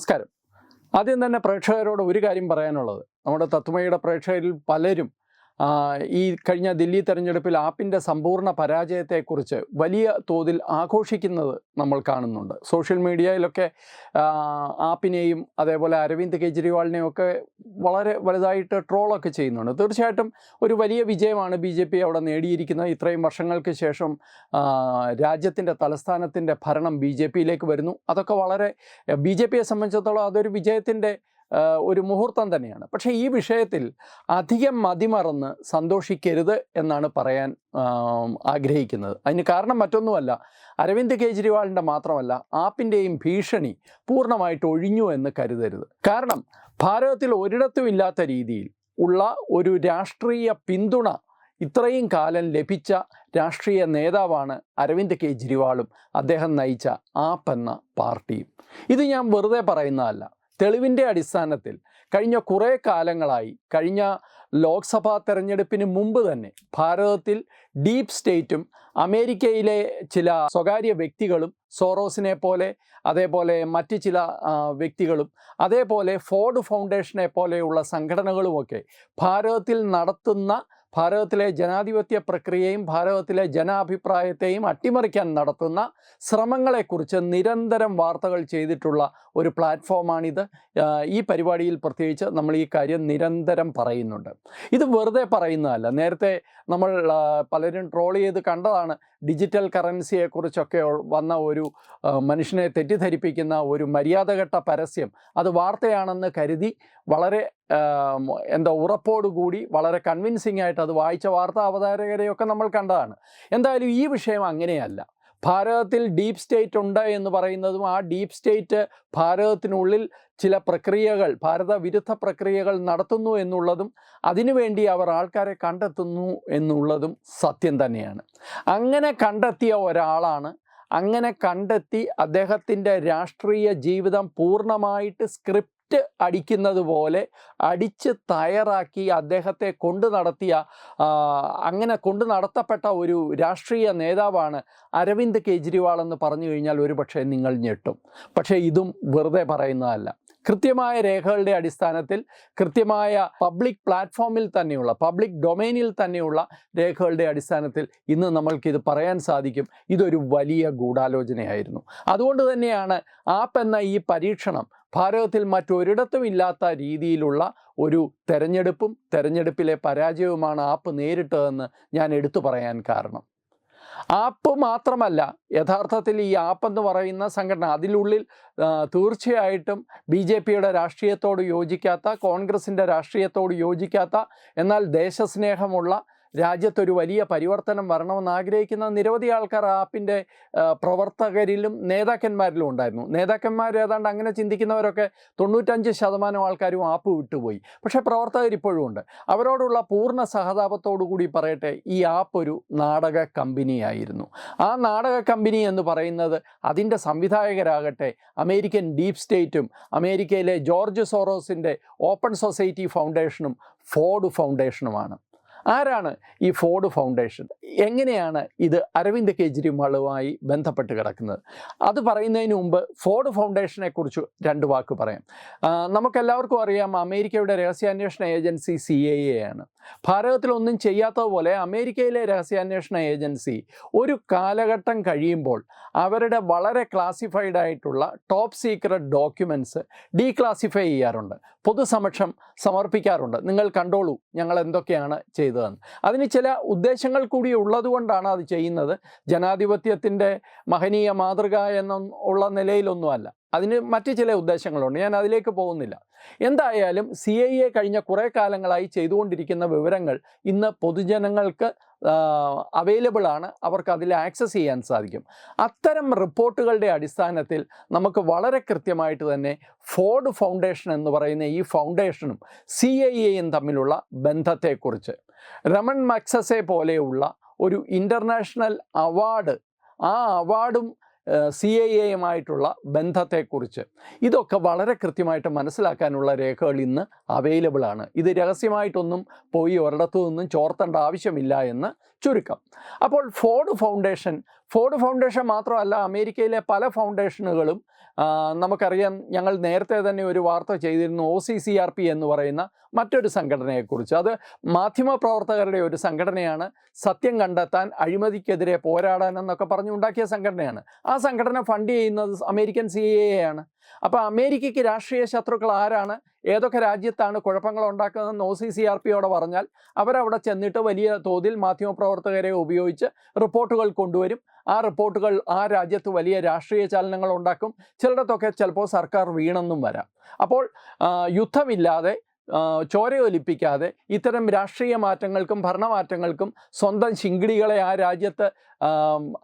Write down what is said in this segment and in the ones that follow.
നമസ്കാരം. ആദ്യം തന്നെ പ്രേക്ഷകരോട് ഒരു കാര്യം പറയാനുള്ളത്. നമ്മുടെ തത്വമയുടെ പ്രേക്ഷകരിൽ പലരും ഈ കഴിഞ്ഞ ദില്ലി തെരഞ്ഞെടുപ്പിൽ ആപ്പിന്റെ സമ്പൂർണ പരാജയത്തെക്കുറിച്ച് വലിയ തോതിൽ ആഘോഷിക്കുന്നത് നമ്മൾ കാണുന്നുണ്ട്. സോഷ്യൽ മീഡിയയിലൊക്കെ ആപ്പിനെയും അതേപോലെ അരവിന്ദ് കെജ്രിവാളിനെയും ഒക്കെ വളരെ വലുതായിട്ട് ട്രോളൊക്കെ ചെയ്യുന്നുണ്ട്. തീർച്ചയായിട്ടും ഒരു വലിയ വിജയമാണ് ബി ജെ പി അവിടെ നേടിയിരിക്കുന്നത്. ഇത്രയും വർഷങ്ങൾക്ക് ശേഷം രാജ്യത്തിന്റെ തലസ്ഥാനത്തിന്റെ ഭരണം ബി ജെ പിയിലേക്ക് വരുന്നു. അതൊക്കെ വളരെ ബി ജെ പിയെ സംബന്ധിച്ചിടത്തോളം അതൊരു വിജയത്തിന്റെ ഒരു മുഹൂർത്തം തന്നെയാണ്. പക്ഷേ ഈ വിഷയത്തിൽ അധികം മതിമറന്ന് സന്തോഷിക്കരുത് എന്നാണ് പറയാൻ ആഗ്രഹിക്കുന്നത്. അതിന് കാരണം മറ്റൊന്നുമല്ല. അരവിന്ദ് കെജ്രിവാളിന്റെ മാത്രമല്ല ആപ്പിന്റെയും ഭീഷണി പൂർണമായിട്ട് ഒഴിഞ്ഞു എന്ന് കരുതരുത്. കാരണം ഭാരതത്തിൽ ഒരിടത്തും ഇല്ലാത്ത രീതിയിൽ ഉള്ള ഒരു രാഷ്ട്രീയ പിന്തുണ ഇത്രയും കാലം ലഭിച്ച രാഷ്ട്രീയ നേതാവാണ് അരവിന്ദ് കെജ്രിവാളും. അദ്ദേഹം നയിച്ച ആപ്പ് എന്ന പാർട്ടിയും. ഇത് ഞാൻ വെറുതെ പറയുന്നതല്ല. തെളിവിന്റെ അടിസ്ഥാനത്തിൽ കഴിഞ്ഞ കുറേ കാലങ്ങളായി കഴിഞ്ഞ ലോക്സഭാ തെരഞ്ഞെടുപ്പിന് മുമ്പ് തന്നെ ഭാരതത്തിൽ ഡീപ് സ്റ്റേറ്റും അമേരിക്കയിലെ ചില സ്വകാര്യ വ്യക്തികളും സോറോസിനെ പോലെ അതേപോലെ മറ്റ് ചില വ്യക്തികളും അതേപോലെ ഫോർഡ് ഫൗണ്ടേഷനെ പോലെയുള്ള സംഘടനകളുമൊക്കെ ഭാരതത്തിൽ നടത്തുന്ന ഭാരതത്തിലെ ജനാധിപത്യ പ്രക്രിയയും ഭാരതത്തിലെ ജനാഭിപ്രായത്തെയും അട്ടിമറിക്കാൻ നടത്തുന്ന ശ്രമങ്ങളെക്കുറിച്ച് നിരന്തരം വാർത്തകൾ ചെയ്തിട്ടുള്ള ഒരു പ്ലാറ്റ്ഫോമാണിത്. ഈ പരിപാടിയിൽ പ്രത്യേകിച്ച് നമ്മൾ ഈ കാര്യം നിരന്തരം പറയുന്നുണ്ട്. ഇത് വെറുതെ പറയുന്നതല്ല. നേരത്തെ നമ്മൾ പലരും ട്രോൾ ചെയ്ത് കണ്ടതാണ്. ഡിജിറ്റൽ കറൻസിയെക്കുറിച്ചൊക്കെ വന്ന ഒരു മനുഷ്യനെ തെറ്റിദ്ധരിപ്പിക്കുന്ന ഒരു മര്യാദഘട്ട പരസ്യം. അത് വാർത്തയാണെന്ന് കരുതി വളരെ എന്താ ഉറപ്പോടുകൂടി വളരെ കൺവിൻസിംഗ് ആയിട്ട് അത് വായിച്ച വാർത്താ അവതാരകരെയൊക്കെ നമ്മൾ കണ്ടതാണ്. എന്തായാലും ഈ വിഷയം അങ്ങനെയല്ല. ഭാരതത്തിൽ ഡീപ് സ്റ്റേറ്റ് ഉണ്ട് എന്ന് പറയുന്നതും ആ ഡീപ് സ്റ്റേറ്റ് ഭാരതത്തിനുള്ളിൽ ചില പ്രക്രിയകൾ ഭാരത വിരുദ്ധ പ്രക്രിയകൾ നടത്തുന്നു എന്നുള്ളതും അതിനുവേണ്ടി അവർ ആൾക്കാരെ കണ്ടെത്തുന്നു എന്നുള്ളതും സത്യം തന്നെയാണ്. അങ്ങനെ കണ്ടെത്തിയ ഒരാളാണ് അങ്ങനെ കണ്ടെത്തി അദ്ദേഹത്തിന്റെ രാഷ്ട്രീയ ജീവിതം പൂർണമായിട്ട് സ്ക്രിപ്റ്റ് അടിക്കുന്നത് പോലെ അടിച്ച് തയ്യാറാക്കി അദ്ദേഹത്തെ കൊണ്ടു നടത്തിയ അങ്ങനെ കൊണ്ടു നടത്തപ്പെട്ട ഒരു രാഷ്ട്രീയ നേതാവാണ് അരവിന്ദ് കെജ്രിവാൾ എന്ന് പറഞ്ഞു കഴിഞ്ഞാൽ ഒരു പക്ഷേ നിങ്ങൾ ഞെട്ടും. പക്ഷേ ഇതും വെറുതെ പറയുന്നതല്ല. കൃത്യമായ രേഖകളുടെ അടിസ്ഥാനത്തിൽ കൃത്യമായ പബ്ലിക് പ്ലാറ്റ്ഫോമിൽ തന്നെയുള്ള പബ്ലിക് ഡൊമൈനിൽ തന്നെയുള്ള രേഖകളുടെ അടിസ്ഥാനത്തിൽ ഇന്ന് നമ്മൾക്കിത് പറയാൻ സാധിക്കും. ഇതൊരു വലിയ ഗൂഢാലോചനയായിരുന്നു. അതുകൊണ്ട് തന്നെയാണ് ആപ്പ് എന്ന ഈ പരീക്ഷണം ഭാരതത്തിൽ മറ്റൊരിടത്തും ഇല്ലാത്ത രീതിയിലുള്ള ഒരു തെരഞ്ഞെടുപ്പും തെരഞ്ഞെടുപ്പിലെ പരാജയവുമാണ് ആപ്പ് നേരിട്ടതെന്ന് ഞാൻ എടുത്തു പറയാൻ കാരണം. ആപ്പ് മാത്രമല്ല യഥാർത്ഥത്തിൽ ഈ ആപ്പ് എന്ന് പറയുന്ന സംഘടന അതിനുള്ളിൽ തീർച്ചയായിട്ടും ബി ജെ പിയുടെ രാഷ്ട്രീയത്തോട് യോജിക്കാത്ത കോൺഗ്രസിന്റെ രാഷ്ട്രീയത്തോട് യോജിക്കാത്ത എന്നാൽ ദേശസ്നേഹമുള്ള രാജ്യത്തൊരു വലിയ പരിവർത്തനം വരണമെന്ന് ആഗ്രഹിക്കുന്ന നിരവധി ആൾക്കാർ ആപ്പിന്റെ പ്രവർത്തകരിലും നേതാക്കന്മാരിലും ഉണ്ടായിരുന്നു. നേതാക്കന്മാർ ഏതാണ്ട് അങ്ങനെ ചിന്തിക്കുന്നവരൊക്കെ തൊണ്ണൂറ്റഞ്ച് ശതമാനം ആൾക്കാരും ആപ്പ് വിട്ടുപോയി. പക്ഷേ പ്രവർത്തകർ ഇപ്പോഴും ഉണ്ട്. അവരോടുള്ള പൂർണ സഹതാപത്തോടു കൂടി പറയട്ടെ ഈ ആപ്പ് ഒരു നാടക കമ്പനിയായിരുന്നു. ആ നാടക കമ്പനി എന്ന് പറയുന്നത് അതിന്റെ സംവിധായകരാകട്ടെ അമേരിക്കൻ ഡീപ് സ്റ്റേറ്റും അമേരിക്കയിലെ ജോർജ് സോറോസിന്റെ ഓപ്പൺ സൊസൈറ്റി ഫൗണ്ടേഷനും ഫോർഡ് ഫൗണ്ടേഷനുമാണ്. ആരാണ് ഈ ഫോർഡ് ഫൗണ്ടേഷൻ? എങ്ങനെയാണ് ഇത് അരവിന്ദ് കെജ്രിവാളുമായി ബന്ധപ്പെട്ട് കിടക്കുന്നത്? അത് പറയുന്നതിന് മുമ്പ് ഫോർഡ് ഫൗണ്ടേഷനെ കുറിച്ച് രണ്ട് വാക്ക് പറയാം. നമുക്കെല്ലാവർക്കും അറിയാം അമേരിക്കയുടെ രഹസ്യാന്വേഷണ ഏജൻസി സി എ ആണ്. ഭാരതത്തിലൊന്നും ചെയ്യാത്തതുപോലെ അമേരിക്കയിലെ രഹസ്യാന്വേഷണ ഏജൻസി ഒരു കാലഘട്ടം കഴിയുമ്പോൾ അവരുടെ വളരെ ക്ലാസിഫൈഡ് ആയിട്ടുള്ള ടോപ്പ് സീക്രട്ട് ഡോക്യുമെന്റ്സ് ഡീക്ലാസിഫൈ ചെയ്യാറുണ്ട്. പൊതുസമക്ഷം സമർപ്പിക്കാറുണ്ട്. നിങ്ങൾ കണ്ടോളൂ ഞങ്ങൾ എന്തൊക്കെയാണ് ചെയ്തതെന്ന് അതിന് ചില ഉദ്ദേശങ്ങൾ കൂടി ഉള്ളതുകൊണ്ടാണ് അത് ചെയ്യുന്നത്. ജനാധിപത്യത്തിന്റെ മഹനീയ മാതൃക എന്ന ഉള്ള നിലയിലൊന്നുമല്ല. അതിന് മറ്റ് ചില ഉദ്ദേശങ്ങളുണ്ട്. ഞാൻ അതിലേക്ക് പോകുന്നില്ല. എന്തായാലും സി ഐ എ കഴിഞ്ഞ കുറേ കാലങ്ങളായി ചെയ്തുകൊണ്ടിരിക്കുന്ന വിവരങ്ങൾ ഇന്ന് പൊതുജനങ്ങൾക്ക് അവൈലബിൾ ആണ്. അവർക്ക് അതിൽ ആക്സസ് ചെയ്യാൻ സാധിക്കും. അത്തരം റിപ്പോർട്ടുകളുടെ അടിസ്ഥാനത്തിൽ നമുക്ക് വളരെ കൃത്യമായിട്ട് തന്നെ ഫോർഡ് ഫൗണ്ടേഷൻ എന്ന് പറയുന്ന ഈ ഫൗണ്ടേഷനും സി ഐ എയും തമ്മിലുള്ള ബന്ധത്തെക്കുറിച്ച് രമൺ മക്സസെ പോലെയുള്ള ഒരു ഇന്റർനാഷണൽ അവാർഡ് ആ അവാർഡും സി എയുമായിട്ടുള്ള ബന്ധത്തെക്കുറിച്ച്. ഇതൊക്കെ വളരെ കൃത്യമായിട്ട് മനസ്സിലാക്കാനുള്ള രേഖകൾ ഇന്ന് അവൈലബിൾ ആണ്. ഇത് രഹസ്യമായിട്ടൊന്നും പോയി ഒരിടത്തു നിന്നും ചോർത്തേണ്ട ആവശ്യമില്ല എന്ന് ചുരുക്കം. അപ്പോൾ ഫോർഡ് ഫൗണ്ടേഷൻ ഫോർഡ് ഫൗണ്ടേഷൻ മാത്രമല്ല അമേരിക്കയിലെ പല ഫൗണ്ടേഷനുകളും നമുക്കറിയാം ഞങ്ങൾ നേരത്തെ തന്നെ ഒരു വാർത്ത ചെയ്തിരുന്നു O C C R P എന്ന് പറയുന്ന മറ്റൊരു സംഘടനയെക്കുറിച്ച്. അത് മാധ്യമപ്രവർത്തകരുടെ ഒരു സംഘടനയാണ്. സത്യം കണ്ടെത്താൻ അഴിമതിക്കെതിരെ പോരാടാൻ എന്നൊക്കെ പറഞ്ഞ് ഉണ്ടാക്കിയ സംഘടനയാണ്. ആ സംഘടന ഫണ്ട് ചെയ്യുന്നത് അമേരിക്കൻ സി എ ആണ്. അപ്പോൾ അമേരിക്കയ്ക്ക് രാഷ്ട്രീയ ശത്രുക്കൾ ആരാണ്? ഏതൊക്കെ രാജ്യത്താണ് കുഴപ്പങ്ങൾ ഉണ്ടാക്കുന്നതെന്ന് ഒ സി സി ആർ പിയോടെ പറഞ്ഞാൽ അവരവിടെ ചെന്നിട്ട് വലിയ തോതിൽ മാധ്യമപ്രവർത്തകരെ ഉപയോഗിച്ച് റിപ്പോർട്ടുകൾ കൊണ്ടുവരും. ആ റിപ്പോർട്ടുകൾ ആ രാജ്യത്ത് വലിയ രാഷ്ട്രീയ ചലനങ്ങൾ ഉണ്ടാക്കും. ചിലയിടത്തൊക്കെ ചിലപ്പോൾ സർക്കാർ വീണെന്നും വരാം. അപ്പോൾ യുദ്ധമില്ലാതെ ചോരയൊലിപ്പിക്കാതെ ഇത്തരം രാഷ്ട്രീയ മാറ്റങ്ങൾക്കും ഭരണമാറ്റങ്ങൾക്കും സ്വന്തം ശിങ്കിടികളെ ആ രാജ്യത്ത്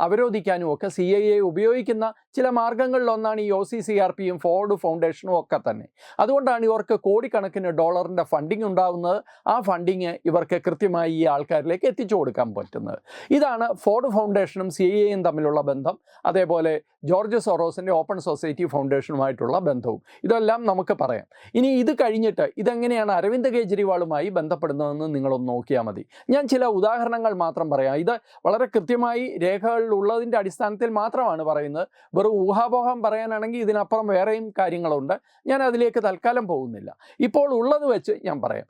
അവരോധിക്കാനും ഒക്കെ സി ഐ എ ഉപയോഗിക്കുന്ന ചില മാർഗങ്ങളിലൊന്നാണ് ഈ ഒ സി സി ആർ പിയും ഫോർഡ് ഫൗണ്ടേഷനും ഒക്കെ തന്നെ. അതുകൊണ്ടാണ് ഇവർക്ക് കോടിക്കണക്കിന് ഡോളറിന്റെ ഫണ്ടിങ് ഉണ്ടാകുന്നത് ആ ഫണ്ടിങ് ഇവർക്ക് കൃത്യമായി ഈ ആൾക്കാരിലേക്ക് എത്തിച്ചു കൊടുക്കാൻ പറ്റുന്നത്. ഇതാണ് ഫോർഡ് ഫൗണ്ടേഷനും സി ഐ എയും തമ്മിലുള്ള ബന്ധം. അതേപോലെ ജോർജ് സൊറോസിന്റെ ഓപ്പൺ സൊസൈറ്റി ഫൗണ്ടേഷനുമായിട്ടുള്ള ബന്ധവും. ഇതെല്ലാം നമുക്ക് പറയാം. ഇനി ഇത് കഴിഞ്ഞിട്ട് ഇതെങ്ങനെയാണ് അരവിന്ദ് കെജ്രിവാളുമായി ബന്ധപ്പെടുന്നതെന്ന് നിങ്ങളൊന്ന് നോക്കിയാൽ മതി. ഞാൻ ചില ഉദാഹരണങ്ങൾ മാത്രം പറയാം. ഇത് വളരെ കൃത്യമായി രേഖകളിൽ ഉള്ളതിന്റെ അടിസ്ഥാനത്തിൽ മാത്രമാണ് പറയുന്നത്. വെറും ഊഹാപോഹം പറയാനാണെങ്കിൽ ഇതിനപ്പുറം വേറെയും കാര്യങ്ങളുണ്ട്. ഞാൻ അതിലേക്ക് തൽക്കാലം പോകുന്നില്ല. ഇപ്പോൾ ഉള്ളത് വെച്ച് ഞാൻ പറയാം.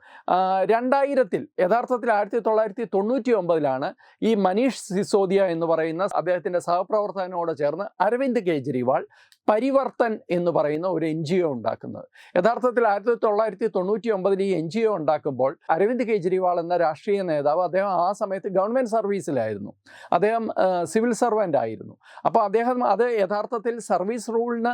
രണ്ടായിരത്തിൽ യഥാർത്ഥത്തിൽ ആയിരത്തി തൊള്ളായിരത്തി തൊണ്ണൂറ്റി ഒമ്പതിലാണ് ഈ മനീഷ് സിസോദിയ എന്ന് പറയുന്ന അദ്ദേഹത്തിന്റെ സഹപ്രവർത്തകനോട് ചേർന്ന് അരവിന്ദ് കെജ്രിവാൾ പരിവർത്തൻ എന്ന് പറയുന്ന ഒരു എൻ ജി ഒ ഉണ്ടാക്കുന്നത്. യഥാർത്ഥത്തിൽ ആയിരത്തി തൊള്ളായിരത്തി തൊണ്ണൂറ്റി ഒമ്പതിൽ ഈ എൻ ജി ഒ ഉണ്ടാക്കുമ്പോൾ അരവിന്ദ് കെജ്രിവാൾ എന്ന രാഷ്ട്രീയ നേതാവ് അദ്ദേഹം ആ സമയത്ത് ഗവൺമെന്റ് സർവീസിലായിരുന്നു. അദ്ദേഹം സിവിൽ സർവന്റ് ആയിരുന്നു അപ്പോൾ അദ്ദേഹം അത് യഥാർത്ഥത്തിൽ സർവീസ് റൂളിന്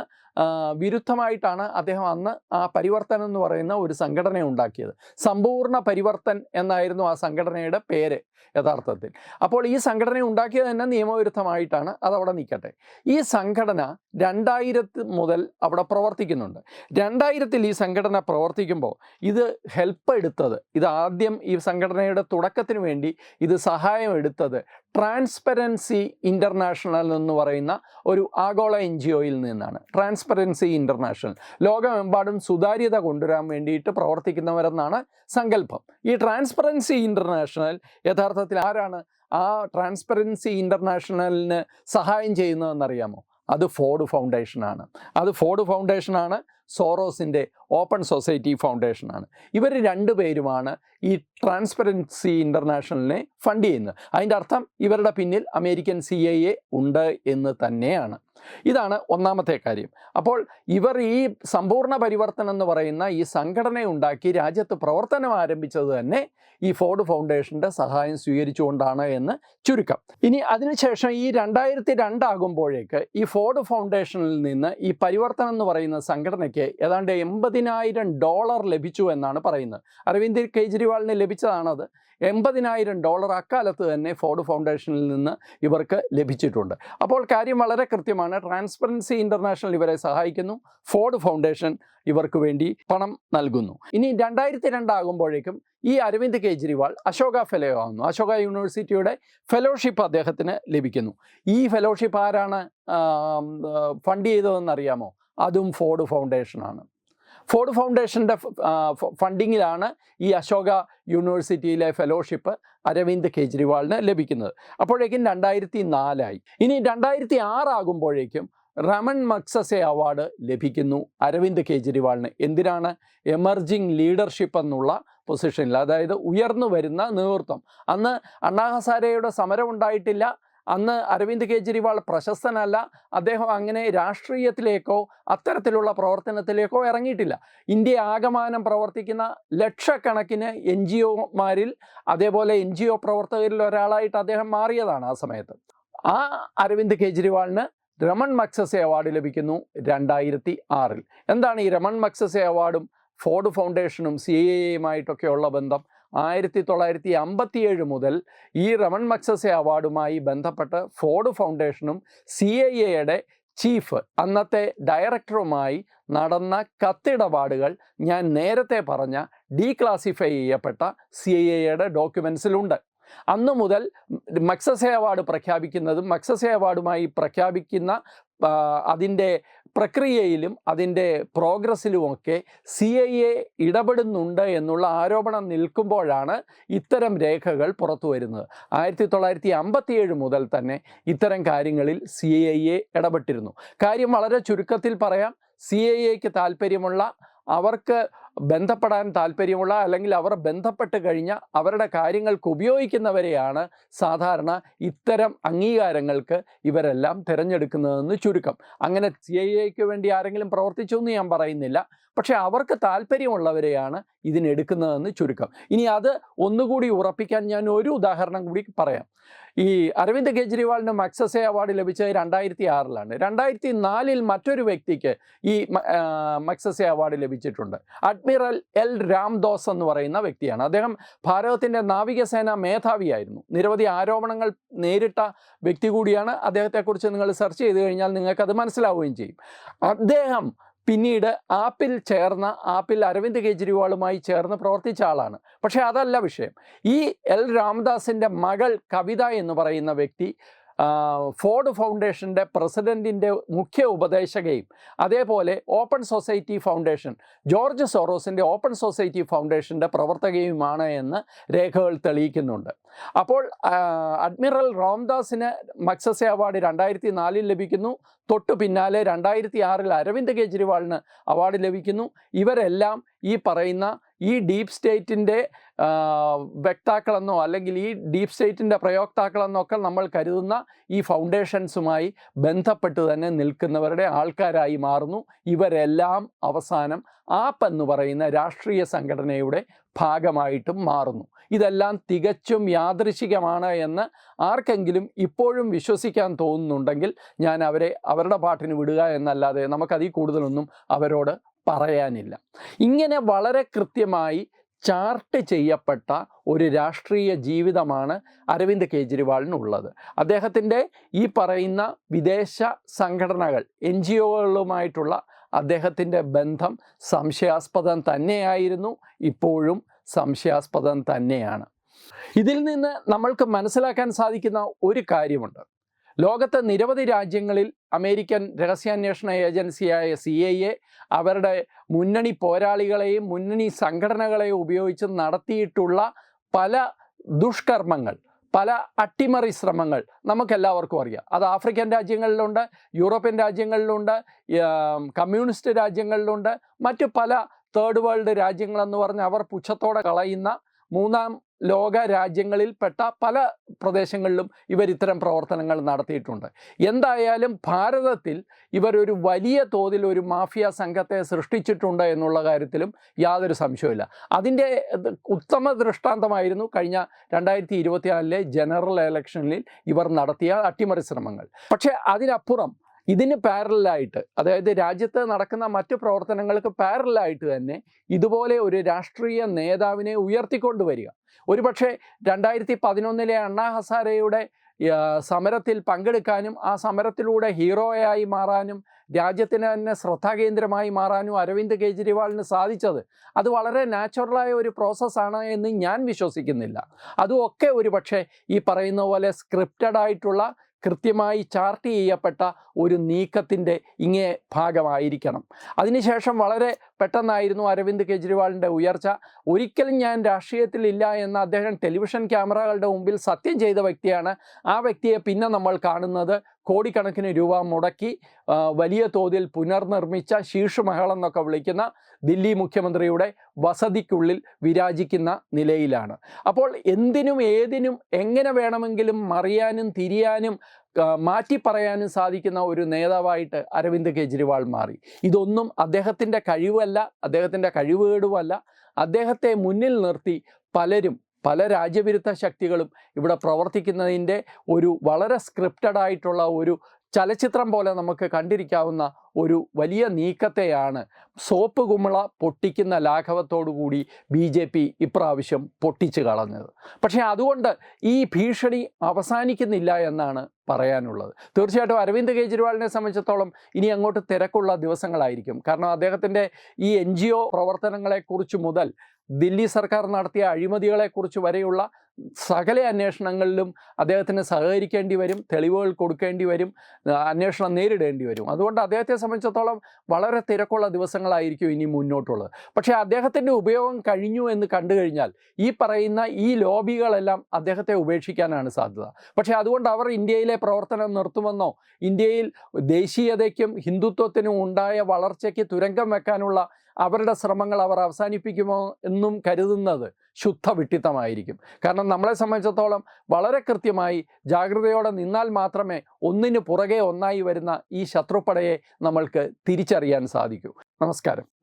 വിരുദ്ധമായിട്ടാണ് അദ്ദേഹം അന്ന് ആ പരിവർത്തനം എന്ന് പറയുന്ന ഒരു സംഘടന ഉണ്ടാക്കിയത്. സമ്പൂർണ പരിവർത്തൻ എന്നായിരുന്നു ആ സംഘടനയുടെ പേര് യഥാർത്ഥത്തിൽ. അപ്പോൾ ഈ സംഘടന ഉണ്ടാക്കിയത് തന്നെ നിയമവിരുദ്ധമായിട്ടാണ് അതവിടെ നിൽക്കട്ടെ. ഈ സംഘടന രണ്ടായിരത്തി മുതൽ അവിടെ പ്രവർത്തിക്കുന്നുണ്ട്. രണ്ടായിരത്തിൽ ഈ സംഘടന പ്രവർത്തിക്കുമ്പോൾ ഇത് ഹെൽപ്പ് എടുത്തത് ഇത് ആദ്യം ഈ സംഘടനയുടെ തുടക്കത്തിന് വേണ്ടി ഇത് സഹായം എടുത്തത് ട്രാൻസ്പെറൻസി ഇന്റർനാഷണൽ എന്ന് പറയുന്ന ഒരു ആഗോള എൻ ജി ഒയിൽ നിന്നാണ്. ട്രാൻസ്പെറൻസി ഇന്റർനാഷണൽ ലോകമെമ്പാടും സുതാര്യത കൊണ്ടുവരാൻ വേണ്ടിയിട്ട് പ്രവർത്തിക്കുന്നവരെന്നാണ് സങ്കല്പം. ഈ ട്രാൻസ്പെറൻസി ഇന്റർനാഷണൽ യഥാർത്ഥത്തിൽ ആരാണ്? ആ ട്രാൻസ്പെറൻസി ഇന്റർനാഷണലിന് സഹായം ചെയ്യുന്നതെന്നറിയാമോ? അത് ഫോർഡ് ഫൗണ്ടേഷനാണ്. അത് ഫോർഡ് ഫൗണ്ടേഷനാണ് സോറോസിന്റെ ഓപ്പൺ സൊസൈറ്റി ഫൗണ്ടേഷനാണ്. ഇവർ രണ്ടുപേരുമാണ് ഈ ട്രാൻസ്പെറൻസി ഇന്റർനാഷണലിനെ ഫണ്ട് ചെയ്യുന്നത്. അതിന്റെ അർത്ഥം ഇവരുടെ പിന്നിൽ അമേരിക്കൻ സി ഐ എ ഉണ്ട് എന്ന് തന്നെയാണ്. ഇതാണ് ഒന്നാമത്തെ കാര്യം. അപ്പോൾ ഇവർ ഈ സമ്പൂർണ പരിവർത്തനം എന്ന് പറയുന്ന ഈ സംഘടന ഉണ്ടാക്കി രാജ്യത്ത് പ്രവർത്തനം ആരംഭിച്ചത് തന്നെ ഈ ഫോർഡ് ഫൗണ്ടേഷന്റെ സഹായം സ്വീകരിച്ചുകൊണ്ടാണ് എന്ന് ചുരുക്കം. ഇനി അതിനുശേഷം ഈ രണ്ടായിരത്തി രണ്ടാകുമ്പോഴേക്ക് ഈ ഫോർഡ് ഫൗണ്ടേഷനിൽ നിന്ന് ഈ പരിവർത്തനം എന്ന് പറയുന്ന സംഘടനയ്ക്ക് ഏതാണ്ട് എൺപതിനായിരം ഡോളർ ലഭിച്ചു എന്നാണ് പറയുന്നത്. അരവിന്ദ് കെജ്രിവാളിന് ലഭിച്ചതാണത്. എൺപതിനായിരം ഡോളർ അക്കാലത്ത് തന്നെ ഫോർഡ് ഫൗണ്ടേഷനിൽ നിന്ന് ഇവർക്ക് ലഭിച്ചിട്ടുണ്ട്. അപ്പോൾ കാര്യം വളരെ കൃത്യമാണ്. ട്രാൻസ്പെറൻസി ഇന്റർനാഷണൽ ഇവരെ സഹായിക്കുന്നു. ഫോർഡ് ഫൗണ്ടേഷൻ ഇവർക്ക് വേണ്ടി പണം നൽകുന്നു. ഇനി രണ്ടായിരത്തി രണ്ടാകുമ്പോഴേക്കും ഈ അരവിന്ദ് കെജ്രിവാൾ അശോക ഫെലോ ആകുന്നു അശോക യൂണിവേഴ്സിറ്റിയുടെ ഫെലോഷിപ്പ് അദ്ദേഹത്തിന് ലഭിക്കുന്നു. ഈ ഫെലോഷിപ്പ് ആരാണ് ഫണ്ട് ചെയ്തതെന്ന് അറിയാമോ? അതും ഫോർഡ് ഫൗണ്ടേഷനാണ്. ഫോർഡ് ഫൗണ്ടേഷന്റെ ഫണ്ടിങ്ങിലാണ് ഈ അശോക യൂണിവേഴ്സിറ്റിയിലെ ഫെലോഷിപ്പ് അരവിന്ദ് കെജ്രിവാളിന് ലഭിക്കുന്നത്. അപ്പോഴേക്കും രണ്ടായിരത്തി നാലായി ഇനി രണ്ടായിരത്തി ആറാകുമ്പോഴേക്കും റമൺ മക്സസെ അവാർഡ് ലഭിക്കുന്നു അരവിന്ദ് കെജ്രിവാളിന്. എന്തിനാണ്? എമർജിങ് ലീഡർഷിപ്പ് എന്നുള്ള പൊസിഷനിൽ. അതായത് ഉയർന്നു വരുന്ന നേതൃത്വം. അന്ന് അണ്ണാ ഹസാരയുടെ സമരം ഉണ്ടായിട്ടില്ല അന്ന് അരവിന്ദ് കെജ്രിവാൾ പ്രശസ്തനല്ല. അദ്ദേഹം അങ്ങനെ രാഷ്ട്രീയത്തിലേക്കോ അത്തരത്തിലുള്ള പ്രവർത്തനത്തിലേക്കോ ഇറങ്ങിയിട്ടില്ല. ഇന്ത്യ ആകമാനം പ്രവർത്തിക്കുന്ന ലക്ഷക്കണക്കിന് എൻ ജി ഒമാരിൽ അതേപോലെ എൻ ജി ഒ പ്രവർത്തകരിൽ ഒരാളായിട്ട് അദ്ദേഹം മാറിയതാണ് ആ സമയത്ത്. ആ അരവിന്ദ് കെജ്രിവാളിന് രമൺ മക്സസെ അവാർഡ് ലഭിക്കുന്നു രണ്ടായിരത്തി ആറിൽ. എന്താണ് ഈ രമൺ മക്സസെ അവാർഡും ഫോർഡ് ഫൗണ്ടേഷനും സി എ എയുമായിട്ടൊക്കെയുള്ള ബന്ധം? ആയിരത്തി തൊള്ളായിരത്തി അമ്പത്തിയേഴ് മുതൽ ഈ റമൺ മക്സസെ അവാർഡുമായി ബന്ധപ്പെട്ട് ഫോർഡ് ഫൗണ്ടേഷനും സി ഐ എയുടെ ചീഫ് അന്നത്തെ ഡയറക്ടറുമായി നടന്ന കത്തിടപാടുകൾ ഞാൻ നേരത്തെ പറഞ്ഞ ഡീക്ലാസിഫൈ ചെയ്യപ്പെട്ട സി ഐ എയുടെ ഡോക്യുമെൻസിലുണ്ട് അന്നു മുതൽ മക്സസെ അവാർഡ് പ്രഖ്യാപിക്കുന്നതും മക്സസെ അവാർഡുമായി പ്രഖ്യാപിക്കുന്ന അതിന്റെ പ്രക്രിയയിലും അതിന്റെ പ്രോഗ്രസ്സിലുമൊക്കെ സി ഐ എ ഇടപെടുന്നുണ്ട് എന്നുള്ള ആരോപണം നിൽക്കുമ്പോഴാണ് ഇത്തരം രേഖകൾ പുറത്തു വരുന്നത്. ആയിരത്തി തൊള്ളായിരത്തി അമ്പത്തിയേഴ് മുതൽ തന്നെ ഇത്തരം കാര്യങ്ങളിൽ സി ഐ എ ഇടപെട്ടിരുന്നു. കാര്യം വളരെ ചുരുക്കത്തിൽ പറയാം. സി ഐ എക്ക് താല്പര്യമുള്ള അവർക്ക് ബന്ധപ്പെടാൻ താല്പര്യമുള്ള അല്ലെങ്കിൽ അവർ ബന്ധപ്പെട്ട് കഴിഞ്ഞ അവരുടെ കാര്യങ്ങൾക്ക് ഉപയോഗിക്കുന്നവരെയാണ് സാധാരണ ഇത്തരം അംഗീകാരങ്ങൾക്ക് ഇവരെല്ലാം തിരഞ്ഞെടുക്കുന്നതെന്ന് ചുരുക്കം. അങ്ങനെ സി ഐ എക്ക് വേണ്ടി ആരെങ്കിലും പ്രവർത്തിച്ചു എന്ന് ഞാൻ പറയുന്നില്ല. പക്ഷേ അവർക്ക് താല്പര്യമുള്ളവരെയാണ് ഇതിനെടുക്കുന്നതെന്ന് ചുരുക്കം. ഇനി അത് ഒന്നുകൂടി ഉറപ്പിക്കാൻ ഞാൻ ഒരു ഉദാഹരണം കൂടി പറയാം. ഈ അരവിന്ദ് കെജ്രിവാളിന് മക്സസെ അവാർഡ് ലഭിച്ചത് രണ്ടായിരത്തി ആറിലാണ് രണ്ടായിരത്തി നാലിൽ മറ്റൊരു വ്യക്തിക്ക് ഈ മക്സസെ അവാർഡ് ലഭിച്ചിട്ടുണ്ട്. അഡ്മിറൽ എൽ രാംദോസ് എന്ന് പറയുന്ന വ്യക്തിയാണ്. അദ്ദേഹം ഭാരതത്തിന്റെ നാവികസേന മേധാവിയായിരുന്നു. നിരവധി ആരോപണങ്ങൾ നേരിട്ട വ്യക്തി കൂടിയാണ്. അദ്ദേഹത്തെക്കുറിച്ച് നിങ്ങൾ സെർച്ച് ചെയ്ത് കഴിഞ്ഞാൽ നിങ്ങൾക്കത് മനസ്സിലാവുകയും ചെയ്യും. അദ്ദേഹം പിന്നീട് ആപ്പിൽ ചേർന്ന ആപ്പിൽ അരവിന്ദ് കെജ്രിവാളുമായി ചേർന്ന് പ്രവർത്തിച്ച ആളാണ്. പക്ഷേ അതല്ല വിഷയം. ഈ എൽ. രാമദാസിന്റെ മകൾ കവിത എന്ന് പറയുന്ന വ്യക്തി ഫോർഡ് ഫൗണ്ടേഷന്റെ പ്രസിഡന്റിന്റെ മുഖ്യ ഉപദേശകയും അതേപോലെ ഓപ്പൺ സൊസൈറ്റി ഫൗണ്ടേഷൻ ജോർജ് സോറോസിന്റെ ഓപ്പൺ സൊസൈറ്റി ഫൗണ്ടേഷന്റെ പ്രവർത്തകയുമാണ് എന്ന് രേഖകൾ തെളിയിക്കുന്നുണ്ട്. അപ്പോൾ അഡ്മിറൽ റോംദാസിന് മക്സസെ അവാർഡ് രണ്ടായിരത്തി നാലിൽ ലഭിക്കുന്നു. തൊട്ടു പിന്നാലെ രണ്ടായിരത്തി ആറിൽ അരവിന്ദ് കെജ്രിവാളിന് അവാർഡ് ലഭിക്കുന്നു. ഇവരെല്ലാം ഈ പറയുന്ന ഈ ഡീപ് സ്റ്റേറ്റിന്റെ വക്താക്കളെന്നോ അല്ലെങ്കിൽ ഈ ഡീപ് സ്റ്റേറ്റിന്റെ പ്രയോക്താക്കളെന്നോ ഒക്കെ നമ്മൾ കരുതുന്ന ഈ ഫൗണ്ടേഷൻസുമായി ബന്ധപ്പെട്ട് തന്നെ നിൽക്കുന്നവരുടെ ആൾക്കാരായി മാറുന്നു. ഇവരെല്ലാം അവസാനം ആപ്പ് എന്ന് പറയുന്ന രാഷ്ട്രീയ സംഘടനയുടെ ഭാഗമായിട്ടും മാറുന്നു. ഇതെല്ലാം തികച്ചും യാദൃശികമാണ് എന്ന് ആർക്കെങ്കിലും ഇപ്പോഴും വിശ്വസിക്കാൻ തോന്നുന്നുണ്ടെങ്കിൽ ഞാൻ അവരെ അവരുടെ പാട്ടിന് വിടുക എന്നല്ലാതെ നമുക്കതിൽ കൂടുതലൊന്നും അവരോട് പറയാനില്ല. ഇങ്ങനെ വളരെ കൃത്യമായി ചാർട്ട് ചെയ്യപ്പെട്ട ഒരു രാഷ്ട്രീയ ജീവിതമാണ് അരവിന്ദ് കേജ്രിവാളിനുള്ളത്. അദ്ദേഹത്തിന്റെ ഈ പറയുന്ന വിദേശ സംഘടനകൾ എൻ ജി ഒകളുമായിട്ടുള്ള അദ്ദേഹത്തിന്റെ ബന്ധം സംശയാസ്പദം തന്നെയായിരുന്നു ഇപ്പോഴും സംശയാസ്പദം തന്നെയാണ്. ഇതിൽ നിന്ന് നമ്മൾക്ക് മനസ്സിലാക്കാൻ സാധിക്കുന്ന ഒരു കാര്യമുണ്ട്. ലോകത്തെ നിരവധി രാജ്യങ്ങളിൽ അമേരിക്കൻ രഹസ്യാന്വേഷണ ഏജൻസിയായ സി ഐ എ അവരുടെ മുന്നണി പോരാളികളെയും മുന്നണി സംഘടനകളെയും ഉപയോഗിച്ച് നടത്തിയിട്ടുള്ള പല ദുഷ്കർമ്മങ്ങൾ പല അട്ടിമറി ശ്രമങ്ങൾ നമുക്കെല്ലാവർക്കും അറിയാം. അത് ആഫ്രിക്കൻ രാജ്യങ്ങളിലുണ്ട് യൂറോപ്യൻ രാജ്യങ്ങളിലുണ്ട് കമ്മ്യൂണിസ്റ്റ് രാജ്യങ്ങളിലുണ്ട് മറ്റു പല തേർഡ് വേൾഡ് രാജ്യങ്ങളെന്ന് പറഞ്ഞ് അവർ പുച്ഛത്തോടെ കളയുന്ന മൂന്നാം ലോക രാജ്യങ്ങളിൽപ്പെട്ട പല പ്രദേശങ്ങളിലും ഇവർ ഇത്തരം പ്രവർത്തനങ്ങൾ നടത്തിയിട്ടുണ്ട്. എന്തായാലും ഭാരതത്തിൽ ഇവരൊരു വലിയ തോതിൽ ഒരു മാഫിയ സംഘത്തെ സൃഷ്ടിച്ചിട്ടുണ്ട് എന്നുള്ള കാര്യത്തിലും യാതൊരു സംശയവുമില്ല. അതിന്റെ ഉത്തമ ദൃഷ്ടാന്തമായിരുന്നു കഴിഞ്ഞ രണ്ടായിരത്തി ഇരുപത്തിനാലിലെ ജനറൽ ഇലക്ഷനിൽ ഇവർ നടത്തിയ അട്ടിമറി ശ്രമങ്ങൾ. പക്ഷേ അതിനപ്പുറം ഇതിന് പാരലായിട്ട് അതായത് രാജ്യത്ത് നടക്കുന്ന മറ്റു പ്രവർത്തനങ്ങൾക്ക് പാരലായിട്ട് തന്നെ ഇതുപോലെ ഒരു രാഷ്ട്രീയ നേതാവിനെ ഉയർത്തിക്കൊണ്ടുവരിക. ഒരുപക്ഷെ രണ്ടായിരത്തി പതിനൊന്നിലെ അണ്ണാ ഹസാരയുടെ സമരത്തിൽ പങ്കെടുക്കാനും ആ സമരത്തിലൂടെ ഹീറോയായി മാറാനും രാജ്യത്തിന് തന്നെ ശ്രദ്ധാകേന്ദ്രമായി മാറാനും അരവിന്ദ് കെജ്രിവാളിന് സാധിച്ചത് അത് വളരെ നാച്ചുറലായ ഒരു പ്രോസസ്സാണ് എന്ന് ഞാൻ വിശ്വസിക്കുന്നില്ല. അതുമൊക്കെ ഒരു പക്ഷേ ഈ പറയുന്ന പോലെ സ്ക്രിപ്റ്റഡ് ആയിട്ടുള്ള കൃത്യമായി ചാർട്ട് ചെയ്യപ്പെട്ട ഒരു നീക്കത്തിന്റെ ഇങ്ങേ ഭാഗമായിരിക്കണം. അതിനുശേഷം വളരെ പെട്ടെന്നായിരുന്നു അരവിന്ദ് കെജ്രിവാളിന്റെ ഉയർച്ച. ഒരിക്കലും ഞാൻ രാഷ്ട്രീയത്തിലില്ല എന്ന് അദ്ദേഹം ടെലിവിഷൻ ക്യാമറകളുടെ മുമ്പിൽ സത്യം ചെയ്ത വ്യക്തിയാണ്. ആ വ്യക്തിയെ പിന്നെ നമ്മൾ കാണുന്നത് കോടിക്കണക്കിന് രൂപ മുടക്കി വലിയ തോതിൽ പുനർനിർമ്മിച്ച ശീർഷുമഹൾ എന്നൊക്കെ വിളിക്കുന്ന ദില്ലി മുഖ്യമന്ത്രിയുടെ വസതിക്കുള്ളിൽ വിരാജിക്കുന്ന നിലയിലാണ്. അപ്പോൾ എന്തിനും ഏതിനും എങ്ങനെ വേണമെങ്കിലും മറിയാനും തിരിയാനും മാറ്റി പറയാനും സാധിക്കുന്ന ഒരു നേതാവായിട്ട് അരവിന്ദ് കെജ്രിവാൾ മാറി. ഇതൊന്നും അദ്ദേഹത്തിന്റെ കഴിവല്ല അദ്ദേഹത്തിന്റെ കഴിവുകേടുമല്ല. അദ്ദേഹത്തെ മുന്നിൽ നിർത്തി പലരും പല രാജ്യവിരുദ്ധ ശക്തികളും ഇവിടെ പ്രവർത്തിക്കുന്നതിന്റെ ഒരു വളരെ സ്ക്രിപ്റ്റഡ് ആയിട്ടുള്ള ഒരു ചലച്ചിത്രം പോലെ നമുക്ക് കണ്ടിരിക്കാവുന്ന ഒരു വലിയ നീക്കത്തെയാണ് സോപ്പ് കുമിള പൊട്ടിക്കുന്ന ലാഘവത്തോടുകൂടി ബി ജെ പി ഇപ്രാവശ്യം പൊട്ടിച്ചു കളഞ്ഞത്. പക്ഷേ അതുകൊണ്ട് ഈ ഭീഷണി അവസാനിക്കുന്നില്ല എന്നാണ് പറയാനുള്ളത്. തീർച്ചയായിട്ടും അരവിന്ദ് കെജ്രിവാളിനെ സംബന്ധിച്ചിടത്തോളം ഇനി അങ്ങോട്ട് തിരക്കുള്ള ദിവസങ്ങളായിരിക്കും. കാരണം അദ്ദേഹത്തിന്റെ ഈ എൻ ജി ഒ പ്രവർത്തനങ്ങളെക്കുറിച്ച് മുതൽ ദില്ലി സർക്കാർ നടത്തിയ അഴിമതികളെക്കുറിച്ച് വരെയുള്ള സകല അന്വേഷണങ്ങളിലും അദ്ദേഹത്തിന് സഹകരിക്കേണ്ടി വരും തെളിവുകൾ കൊടുക്കേണ്ടി വരും അന്വേഷണം നേരിടേണ്ടി വരും. അതുകൊണ്ട് അദ്ദേഹത്തെ സംബന്ധിച്ചിടത്തോളം വളരെ തിരക്കുള്ള ദിവസങ്ങളായിരിക്കും ഇനി മുന്നോട്ടുള്ളത്. പക്ഷേ അദ്ദേഹത്തിന്റെ ഉപയോഗം കഴിഞ്ഞു എന്ന് കണ്ടു കഴിഞ്ഞാൽ ഈ പറയുന്ന ഈ ലോബികളെല്ലാം അദ്ദേഹത്തെ ഉപേക്ഷിക്കാനാണ് സാധ്യത. പക്ഷേ അതുകൊണ്ട് അവർ ഇന്ത്യയിലെ പ്രവർത്തനം നിർത്തുമെന്നോ ഇന്ത്യയിൽ ദേശീയതയ്ക്കും ഹിന്ദുത്വത്തിനും ഉണ്ടായ വളർച്ചയ്ക്ക് തുരങ്കം വെക്കാനുള്ള അവരുടെ ശ്രമങ്ങൾ അവർ അവസാനിപ്പിക്കുമോ എന്നും കരുതുന്നത് ശുദ്ധ വിട്ടിത്തമായിരിക്കും കാരണം നമ്മളെ സംബന്ധിച്ചിടത്തോളം വളരെ കൃത്യമായി ജാഗ്രതയോടെ നിന്നാൽ മാത്രമേ ഒന്നിന് പുറകെ ഒന്നായി വരുന്ന ഈ ശത്രുപ്പടയെ നമ്മൾക്ക് തിരിച്ചറിയാൻ സാധിക്കൂ. നമസ്കാരം.